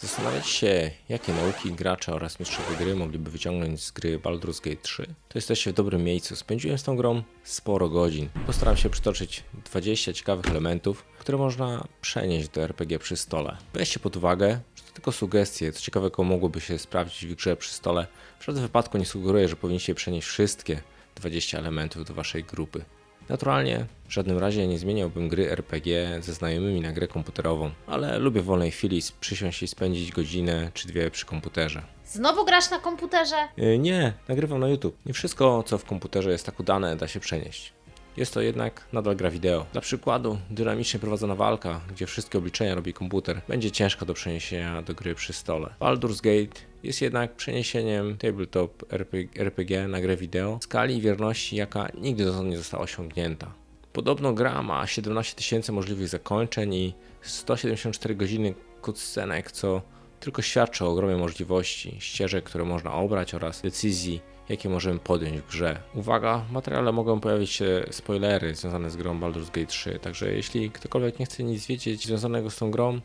Zastanawiacie się, jakie nauki gracze oraz mistrzowie gry mogliby wyciągnąć z gry Baldur's Gate 3? To jesteście w dobrym miejscu. Spędziłem z tą grą sporo godzin. Postaram się przytoczyć 20 ciekawych elementów, które można przenieść do RPG przy stole. Weźcie pod uwagę, że to tylko sugestie, co ciekawego mogłoby się sprawdzić w grze przy stole. W żadnym wypadku nie sugeruję, że powinniście przenieść wszystkie 20 elementów do waszej grupy. Naturalnie w żadnym razie nie zmieniałbym gry RPG ze znajomymi na grę komputerową, ale lubię w wolnej chwili przysiąść i spędzić godzinę czy dwie przy komputerze. Znowu grasz na komputerze? Yy, nie, nagrywam na YouTube. Nie wszystko, co w komputerze jest tak udane, da się przenieść. Jest to jednak nadal gra wideo. Dla przykładu, dynamicznie prowadzona walka, gdzie wszystkie obliczenia robi komputer, będzie ciężka do przeniesienia do gry przy stole. Baldur's Gate jest jednak przeniesieniem tabletop RPG, na grę wideo skali i wierności, jaka nigdy dotąd nie została osiągnięta. Podobno gra ma 17 tysięcy możliwych zakończeń i 174 godziny cutscenek, co tylko świadczy o ogromie możliwości, ścieżek, które można obrać oraz decyzji, jakie możemy podjąć w grze. Uwaga, w materiale mogą pojawić się spoilery związane z grą Baldur's Gate 3, także jeśli ktokolwiek nie chce nic wiedzieć związanego z tą grą,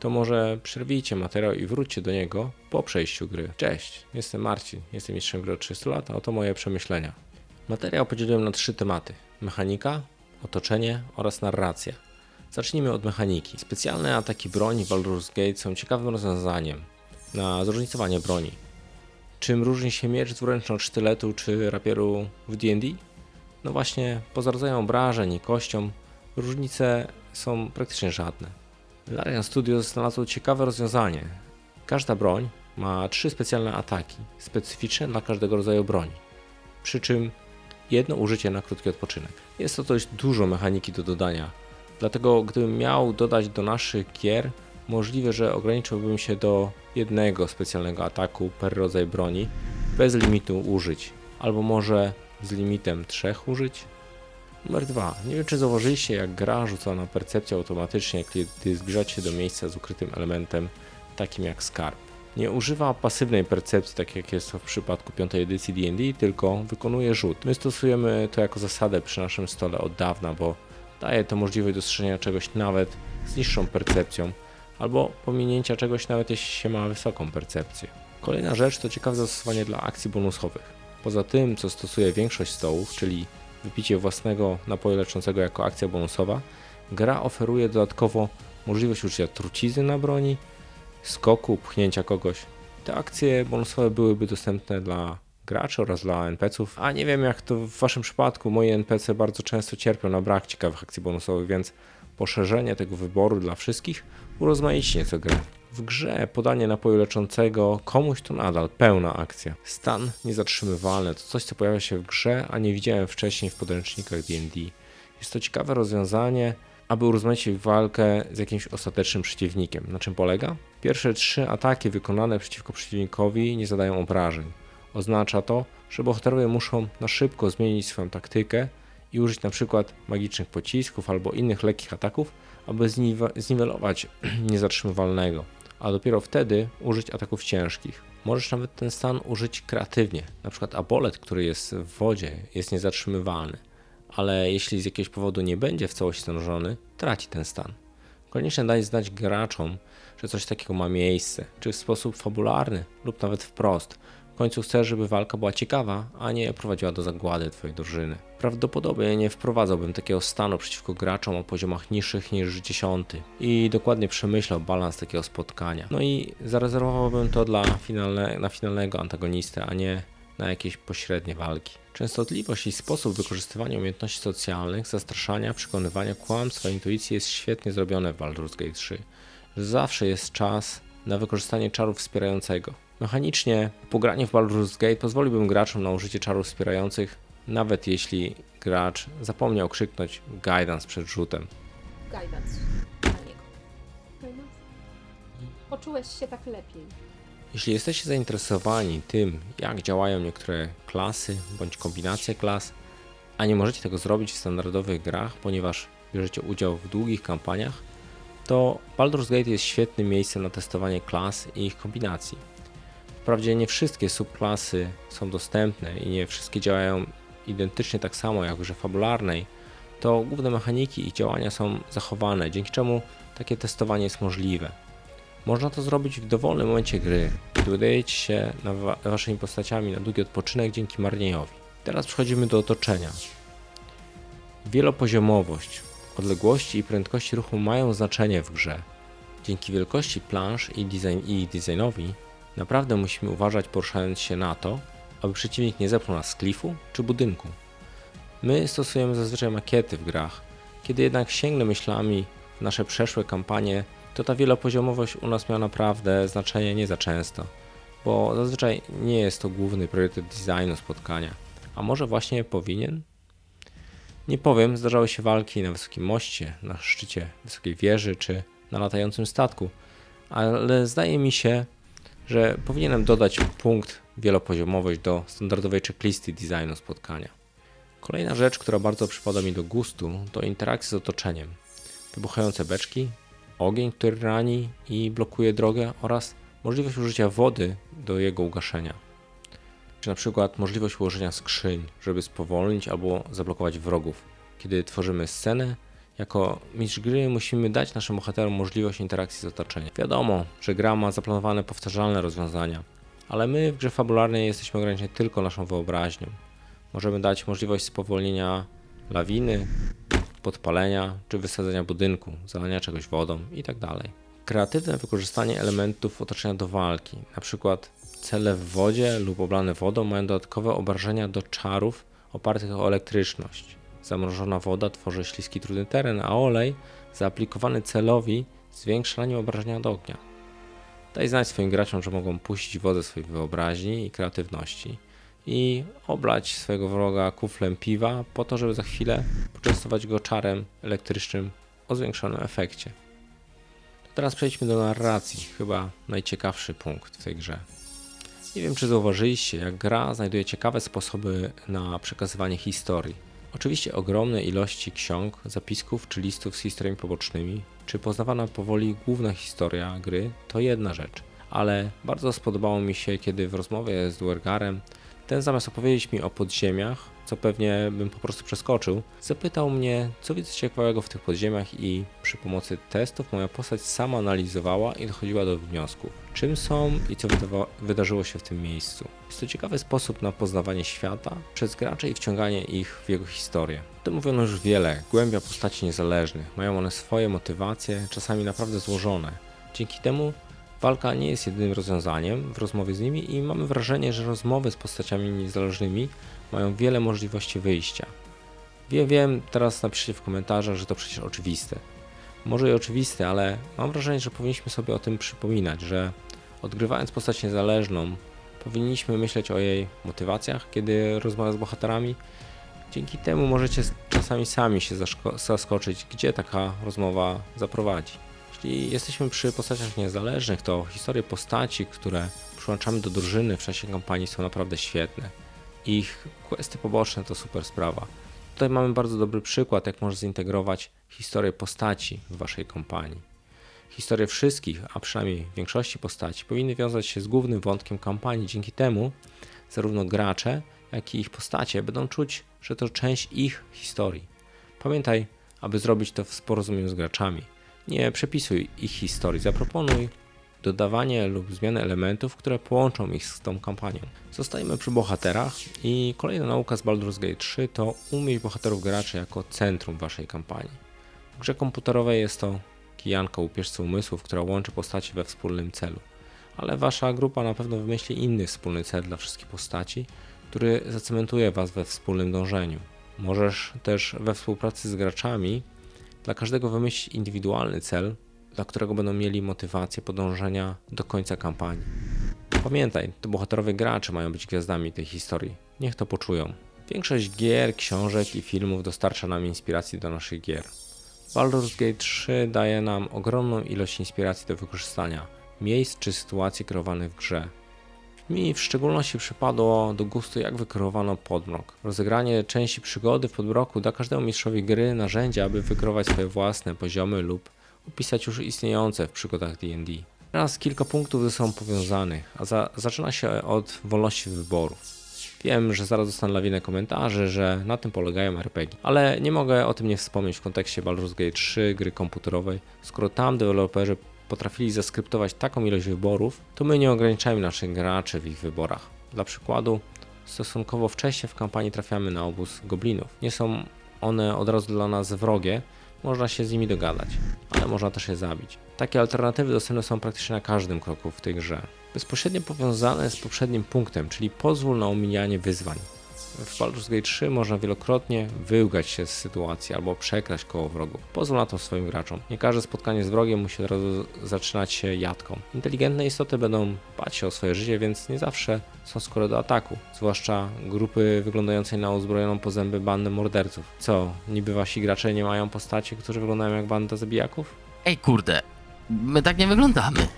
to może przerwijcie materiał i wróćcie do niego po przejściu gry. Cześć, jestem Marcin, jestem mistrzem gry od 30 lat, a oto moje przemyślenia. Materiał podzieliłem na trzy tematy: mechanika, otoczenie oraz narracja. Zacznijmy od mechaniki. Specjalne ataki broni w Baldur's Gate są ciekawym rozwiązaniem na zróżnicowanie broni. Czym różni się miecz dwuręczny od sztyletu czy rapieru w D&D? No właśnie, poza rodzajem obrażeń i kością, różnice są praktycznie żadne. Larian Studios znalazło ciekawe rozwiązanie. Każda broń ma trzy specjalne ataki, specyficzne dla każdego rodzaju broni. Przy czym jedno użycie na krótki odpoczynek. Jest to dość dużo mechaniki do dodania, dlatego gdybym miał dodać do naszych gier, możliwe, że ograniczyłbym się do jednego specjalnego ataku per rodzaj broni, bez limitu użyć, albo może z limitem trzech użyć. Numer dwa. Nie wiem, czy zauważyliście, jak gra rzuca na percepcję automatycznie, kiedy zbliżacie do miejsca z ukrytym elementem, takim jak skarb. Nie używa pasywnej percepcji, tak jak jest w przypadku piątej edycji D&D, tylko wykonuje rzut. My stosujemy to jako zasadę przy naszym stole od dawna, bo daje to możliwość dostrzeżenia czegoś nawet z niższą percepcją, albo pominięcia czegoś nawet jeśli się ma wysoką percepcję. Kolejna rzecz to ciekawe zastosowanie dla akcji bonusowych. Poza tym, co stosuje większość stołów, czyli wypicie własnego napoju leczącego jako akcja bonusowa, gra oferuje dodatkowo możliwość użycia trucizny na broni, skoku, pchnięcia kogoś. Te akcje bonusowe byłyby dostępne dla graczy oraz dla NPC-ów, a nie wiem jak to w waszym przypadku, moje NPC bardzo często cierpią na brak ciekawych akcji bonusowych, więc poszerzenie tego wyboru dla wszystkich urozmaici nieco grę. W grze podanie napoju leczącego komuś to nadal pełna akcja. Stan niezatrzymywalny to coś, co pojawia się w grze, a nie widziałem wcześniej w podręcznikach D&D. Jest to ciekawe rozwiązanie, aby urozmaicić walkę z jakimś ostatecznym przeciwnikiem. Na czym polega? Pierwsze trzy ataki wykonane przeciwko przeciwnikowi nie zadają obrażeń. Oznacza to, że bohaterowie muszą na szybko zmienić swoją taktykę i użyć na przykład magicznych pocisków albo innych lekkich ataków, aby zniwe- zniwelować niezatrzymywalnego, a dopiero wtedy użyć ataków ciężkich. Możesz nawet ten stan użyć kreatywnie, na przykład abolet, który jest w wodzie, jest niezatrzymywalny, ale jeśli z jakiegoś powodu nie będzie w całości zanurzony, traci ten stan. Koniecznie daj znać graczom, że coś takiego ma miejsce, czy w sposób fabularny lub nawet wprost. W końcu chcesz, żeby walka była ciekawa, a nie prowadziła do zagłady twojej drużyny. Prawdopodobnie nie wprowadzałbym takiego stanu przeciwko graczom o poziomach niższych niż 10 i dokładnie przemyślał balans takiego spotkania. No i zarezerwowałbym to dla finalne, na finalnego antagonistę, a nie na jakieś pośrednie walki. Częstotliwość i sposób wykorzystywania umiejętności socjalnych, zastraszania, przekonywania kłamstwa, intuicji jest świetnie zrobione w Baldur's Gate 3. Zawsze jest czas na wykorzystanie czaru wspierającego. Mechanicznie pogranie w Baldur's Gate pozwoliłbym graczom na użycie czarów wspierających, nawet jeśli gracz zapomniał krzyknąć guidance przed rzutem. guidance na niego. Guidance? Poczułeś się tak lepiej. Jeśli jesteście zainteresowani tym, jak działają niektóre klasy bądź kombinacje klas, a nie możecie tego zrobić w standardowych grach, ponieważ bierzecie udział w długich kampaniach, to Baldur's Gate jest świetnym miejscem na testowanie klas i ich kombinacji. Wprawdzie nie wszystkie subklasy są dostępne i nie wszystkie działają identycznie tak samo jak w grze fabularnej, to główne mechaniki i działania są zachowane, dzięki czemu takie testowanie jest możliwe. Można to zrobić w dowolnym momencie gry, gdy udajecie się na wa- waszymi postaciami na długi odpoczynek dzięki marniejowi. Teraz przechodzimy do otoczenia. Wielopoziomowość, odległości i prędkości ruchu mają znaczenie w grze. Dzięki wielkości plansz i, design, i designowi naprawdę musimy uważać poruszając się na to, aby przeciwnik nie zepchnął nas z klifu czy budynku. My stosujemy zazwyczaj makiety w grach, kiedy jednak sięgnę myślami w nasze przeszłe kampanie, to ta wielopoziomowość u nas miała naprawdę znaczenie nie za często, bo zazwyczaj nie jest to główny priorytet designu spotkania. A może właśnie powinien? Nie powiem, zdarzały się walki na wysokim moście, na szczycie wysokiej wieży czy na latającym statku, ale zdaje mi się, że powinienem dodać punkt wielopoziomowość do standardowej checklisty designu spotkania. Kolejna rzecz, która bardzo przypada mi do gustu, to interakcje z otoczeniem. Wybuchające beczki, ogień, który rani i blokuje drogę oraz możliwość użycia wody do jego ugaszenia. Czy na przykład możliwość ułożenia skrzyń, żeby spowolnić albo zablokować wrogów. Kiedy tworzymy scenę, jako mistrz gry musimy dać naszym bohaterom możliwość interakcji z otoczeniem. Wiadomo, że gra ma zaplanowane powtarzalne rozwiązania, ale my w grze fabularnej jesteśmy ograniczeni tylko naszą wyobraźnią. Możemy dać możliwość spowolnienia lawiny, podpalenia czy wysadzenia budynku, zalania czegoś wodą itd. Kreatywne wykorzystanie elementów otoczenia do walki, np. cele w wodzie lub oblane wodą mają dodatkowe obrażenia do czarów opartych o elektryczność. Zamrożona woda tworzy śliski trudny teren, a olej zaaplikowany celowi zwiększa na obrażenia do ognia. Daj znać swoim graczom, że mogą puścić wodę swojej wyobraźni i kreatywności i oblać swojego wroga kuflem piwa po to, żeby za chwilę poczęstować go czarem elektrycznym o zwiększonym efekcie. To teraz przejdźmy do narracji, chyba najciekawszy punkt w tej grze. Nie wiem, czy zauważyliście, jak gra znajduje ciekawe sposoby na przekazywanie historii. Oczywiście ogromne ilości ksiąg, zapisków czy listów z historiami pobocznymi, czy poznawana powoli główna historia gry to jedna rzecz, ale bardzo spodobało mi się, kiedy w rozmowie z Duergarem ten zamiast opowiedzieć mi o podziemiach, co pewnie bym po prostu przeskoczył, zapytał mnie, co widzę ciekawego w tych podziemiach i przy pomocy testów moja postać sama analizowała i dochodziła do wniosków, czym są i co wydarzyło się w tym miejscu. Jest to ciekawy sposób na poznawanie świata przez graczy i wciąganie ich w jego historię. O tym mówiono już wiele, głębia postaci niezależnych, mają one swoje motywacje, czasami naprawdę złożone. Dzięki temu Walka nie jest jedynym rozwiązaniem w rozmowie z nimi i mamy wrażenie, że rozmowy z postaciami niezależnymi mają wiele możliwości wyjścia. Wiem, wiem, teraz napiszcie w komentarzach, że to przecież oczywiste. Może i oczywiste, ale mam wrażenie, że powinniśmy sobie o tym przypominać, że odgrywając postać niezależną, powinniśmy myśleć o jej motywacjach, kiedy rozmawia z bohaterami. Dzięki temu możecie czasami sami się zaskoczyć, gdzie taka rozmowa zaprowadzi. Jeśli jesteśmy przy postaciach niezależnych, to historie postaci, które przyłączamy do drużyny w czasie kampanii są naprawdę świetne. Ich questy poboczne to super sprawa. Tutaj mamy bardzo dobry przykład, jak można zintegrować historię postaci w waszej kampanii. Historie wszystkich, a przynajmniej większości postaci, powinny wiązać się z głównym wątkiem kampanii. Dzięki temu zarówno gracze, jak i ich postacie będą czuć, że to część ich historii. Pamiętaj, aby zrobić to w porozumieniu z graczami. Nie przepisuj ich historii, zaproponuj dodawanie lub zmianę elementów, które połączą ich z tą kampanią. Zostajemy przy bohaterach i kolejna nauka z Baldur's Gate 3 to umieć bohaterów graczy jako centrum waszej kampanii. W grze komputerowej jest to kijanka łupieżca umysłów, która łączy postaci we wspólnym celu. Ale wasza grupa na pewno wymyśli inny wspólny cel dla wszystkich postaci, który zacementuje was we wspólnym dążeniu. Możesz też we współpracy z graczami dla każdego wymyślić indywidualny cel, dla którego będą mieli motywację podążenia do końca kampanii. Pamiętaj, to bohaterowie gracze mają być gwiazdami tej historii. Niech to poczują. Większość gier, książek i filmów dostarcza nam inspiracji do naszych gier. Baldur's Gate 3 daje nam ogromną ilość inspiracji do wykorzystania miejsc czy sytuacji kreowanych w grze. Mi w szczególności przypadło do gustu, jak wykreowano podmrok. Rozegranie części przygody w podmroku da każdemu mistrzowi gry narzędzia, aby wykreować swoje własne poziomy lub opisać już istniejące w przygodach D&D. Teraz kilka punktów ze sobą powiązanych, a za, zaczyna się od wolności wyborów. Wiem, że zaraz dostanę lawinę komentarzy, że na tym polegają RPG, ale nie mogę o tym nie wspomnieć w kontekście Baldur's Gate 3, gry komputerowej, skoro tam deweloperzy potrafili zaskryptować taką ilość wyborów, to my nie ograniczajmy naszych graczy w ich wyborach. Dla przykładu, stosunkowo wcześnie w kampanii trafiamy na obóz goblinów. Nie są one od razu dla nas wrogie, można się z nimi dogadać, ale można też je zabić. Takie alternatywy dostępne są praktycznie na każdym kroku w tej grze. Bezpośrednio powiązane z poprzednim punktem, czyli pozwól na omijanie wyzwań. W Baldur's Gate 3 można wielokrotnie wyłgać się z sytuacji albo przekraść koło wrogów. Pozwól na to swoim graczom. Nie każde spotkanie z wrogiem musi od razu zaczynać się jatką. Inteligentne istoty będą bać się o swoje życie, więc nie zawsze są skore do ataku. Zwłaszcza grupy wyglądającej na uzbrojoną po zęby bandę morderców. Co, niby wasi gracze nie mają postaci, którzy wyglądają jak banda zabijaków? Ej, kurde, my tak nie wyglądamy.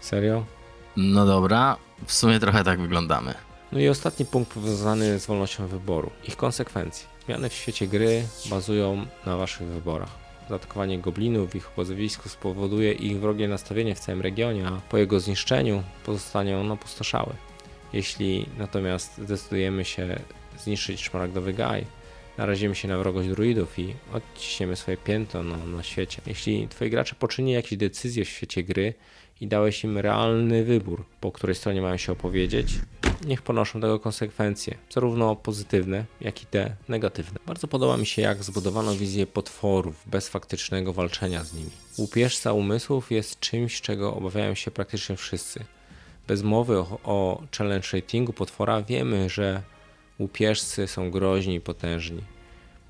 Serio? No dobra, w sumie trochę tak wyglądamy. No i ostatni punkt powiązany z wolnością wyboru. Ich konsekwencje. Zmiany w świecie gry bazują na waszych wyborach. Zaatakowanie goblinów w ich obozowisku spowoduje ich wrogie nastawienie w całym regionie, a po jego zniszczeniu pozostanie on opustoszały. Jeśli natomiast zdecydujemy się zniszczyć szmaragdowy gaj, narazimy się na wrogość druidów i odciśniemy swoje piętno na, na świecie. Jeśli twoi gracze poczynili jakieś decyzje w świecie gry i dałeś im realny wybór, po której stronie mają się opowiedzieć, niech ponoszą tego konsekwencje, zarówno pozytywne, jak i te negatywne. Bardzo podoba mi się, jak zbudowano wizję potworów bez faktycznego walczenia z nimi. Łupieżca umysłów jest czymś, czego obawiają się praktycznie wszyscy. Bez mowy o, o challenge ratingu potwora wiemy, że łupieżcy są groźni i potężni.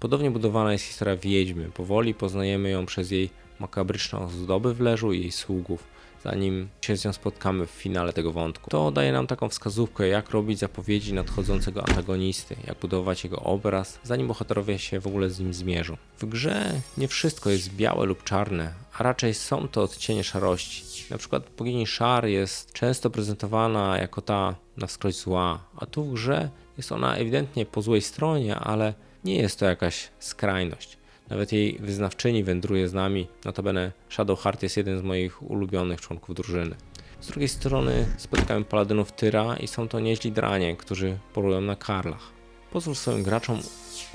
Podobnie budowana jest historia Wiedźmy. Powoli poznajemy ją przez jej makabryczne ozdoby w leżu i jej sługów, zanim się z nią spotkamy w finale tego wątku. To daje nam taką wskazówkę, jak robić zapowiedzi nadchodzącego antagonisty, jak budować jego obraz, zanim bohaterowie się w ogóle z nim zmierzą. W grze nie wszystko jest białe lub czarne, a raczej są to odcienie szarości. Na przykład bogini Szar jest często prezentowana jako ta na wskroś zła, a tu w grze jest ona ewidentnie po złej stronie, ale nie jest to jakaś skrajność. Nawet jej wyznawczyni wędruje z nami. Notabene Shadowheart jest jeden z moich ulubionych członków drużyny. Z drugiej strony spotykamy paladynów Tyra i są to nieźli dranie, którzy polują na karlach. Pozwól swoim graczom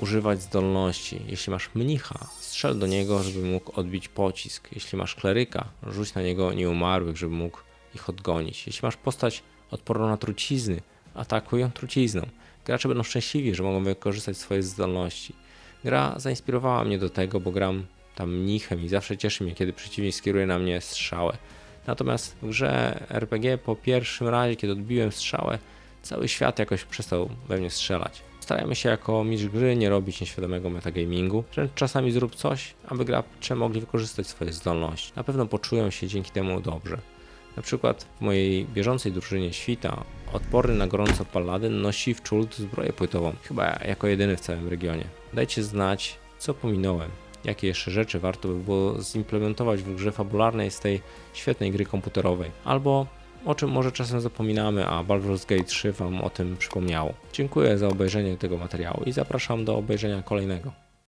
używać zdolności. Jeśli masz mnicha, strzel do niego, żeby mógł odbić pocisk. Jeśli masz kleryka, rzuć na niego nieumarłych, żeby mógł ich odgonić. Jeśli masz postać odporną na trucizny, atakuj ją trucizną. Gracze będą szczęśliwi, że mogą wykorzystać swoje zdolności. Gra zainspirowała mnie do tego, bo gram tam mnichem i zawsze cieszy mnie, kiedy przeciwnik skieruje na mnie strzałę. Natomiast w grze RPG po pierwszym razie, kiedy odbiłem strzałę, cały świat jakoś przestał we mnie strzelać. Starajmy się jako mistrz gry nie robić nieświadomego metagamingu, wręcz czasami zrób coś, aby gracze mogli wykorzystać swoje zdolności. Na pewno poczują się dzięki temu dobrze. Na przykład w mojej bieżącej drużynie świta odporny na gorąco paladyn nosi w czult zbroję płytową, chyba jako jedyny w całym regionie. Dajcie znać, co pominąłem, jakie jeszcze rzeczy warto by było zimplementować w grze fabularnej z tej świetnej gry komputerowej, albo o czym może czasem zapominamy, a Baldur's Gate 3 Wam o tym przypomniało. Dziękuję za obejrzenie tego materiału i zapraszam do obejrzenia kolejnego.